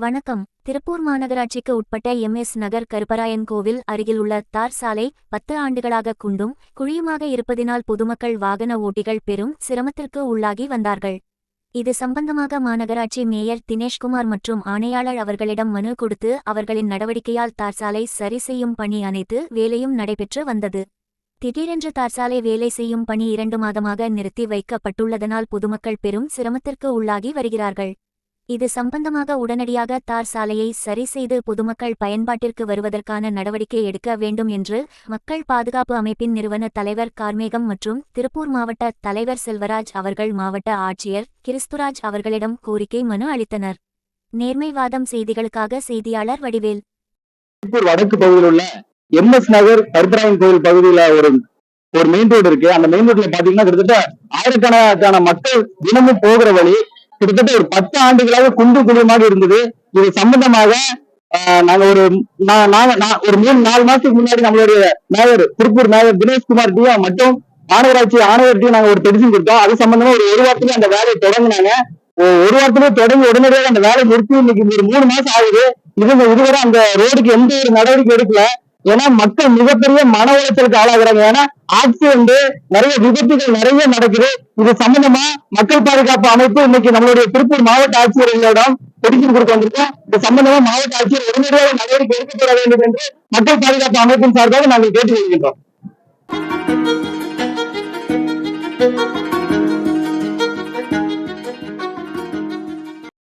வணக்கம். திருப்பூர் மாநகராட்சிக்கு உட்பட்ட எம். எஸ். நகர் கருப்பராயன் கோவில் அருகில் உள்ள தார் சாலை பத்து ஆண்டுகளாக குண்டும் குழியுமாக இருப்பதினால் பொதுமக்கள் வாகன ஓட்டிகள் பெரும் சிரமத்திற்கு உள்ளாகி வந்தார்கள். இது சம்பந்தமாக மாநகராட்சி மேயர் தினேஷ்குமார் மற்றும் ஆணையாளர் அவர்களிடம் மனு கொடுத்து அவர்களின் நடவடிக்கையால் தார் சாலை சரி செய்யும் பணி அனைத்து வேலையும் நடைபெற்று வந்தது. திடீரென்று தார்சாலை வேலை செய்யும் பணி இரண்டு மாதமாக நிறுத்தி வைக்கப்பட்டுள்ளதனால் பொதுமக்கள் பெரும் சிரமத்திற்கு உள்ளாகி வருகிறார்கள். இது சம்பந்தமாக உடனடியாக தார் சாலையை சரி செய்து பொதுமக்கள் பயன்பாட்டிற்கு வருவதற்கான நடவடிக்கை எடுக்க வேண்டும் என்று மக்கள் பாதுகாப்பு அமைப்பின் நிறுவன தலைவர் கார்மேகம் மற்றும் திருப்பூர் மாவட்ட தலைவர் செல்வராஜ் அவர்கள் மாவட்ட ஆட்சியர் கிறிஸ்துராஜ் அவர்களிடம் கோரிக்கை மனு அளித்தனர். நேர்மைவாதம் செய்திகளுக்காக செய்தியாளர் வடிவேல். வடக்கு பகுதியில் உள்ள எம் எஸ் நகர் கருப்பராயன் கோவில் பகுதியில ஒரு ஒரு மெயின் ரோடு இருக்கு. அந்த மெயின் ரோட்ல பாத்தீங்கன்னா கிட்டத்தட்ட ஆயிரக்கணக்கான மக்கள் தினமும் போகிற வழி கிட்டத்தட்ட ஒரு பத்து ஆண்டுகளாக குண்டு குழியமாக இருந்தது. இது சம்பந்தமாக நாங்க ஒரு நான் நான் ஒரு மூணு நாலு மாசத்துக்கு முன்னாடி நம்மளுடைய மேயர் திருப்பூர் மேயர் தினேஷ்குமார் டியா மற்றும் மாநகராட்சி ஆணையர்கிட்டையும் நாங்க ஒரு பெடிஷன் கொடுத்தோம். அது சம்பந்தமா ஒரு ஒரு வாரத்துல அந்த வேலையை தொடங்கினாங்க. ஒரு வாரத்துல தொடங்கி உடனடியாக அந்த வேலை நிறுத்தி இன்னைக்கு ஒரு மூணு மாசம் ஆகுது. இவங்க இதுவரை அந்த ரோடுக்கு எந்த ஒரு நடவடிக்கை எடுக்கல. ஏன்னா மக்கள் மிகப்பெரிய மன உளைச்சலுக்கு ஆளாகிறாங்க. ஏன்னா ஆக்சிடென்ட் நிறைய விபத்துகள் நிறைய நடக்குது. இது சம்பந்தமா மக்கள் பாதுகாப்பு அமைப்பு இன்னைக்கு நம்மளுடைய திருப்பூர் மாவட்ட ஆட்சியர்களிடம் பெடிஷன் கொடுக்க வந்திருக்கோம். இது சம்பந்தமா மாவட்ட ஆட்சியர் உடனடியாக நடவடிக்கை எடுக்கப்பட வேண்டும் என்று மக்கள் பாதுகாப்பு அமைப்பின் சார்பாக நாங்கள் கேட்டுக்கொள்கின்றோம்.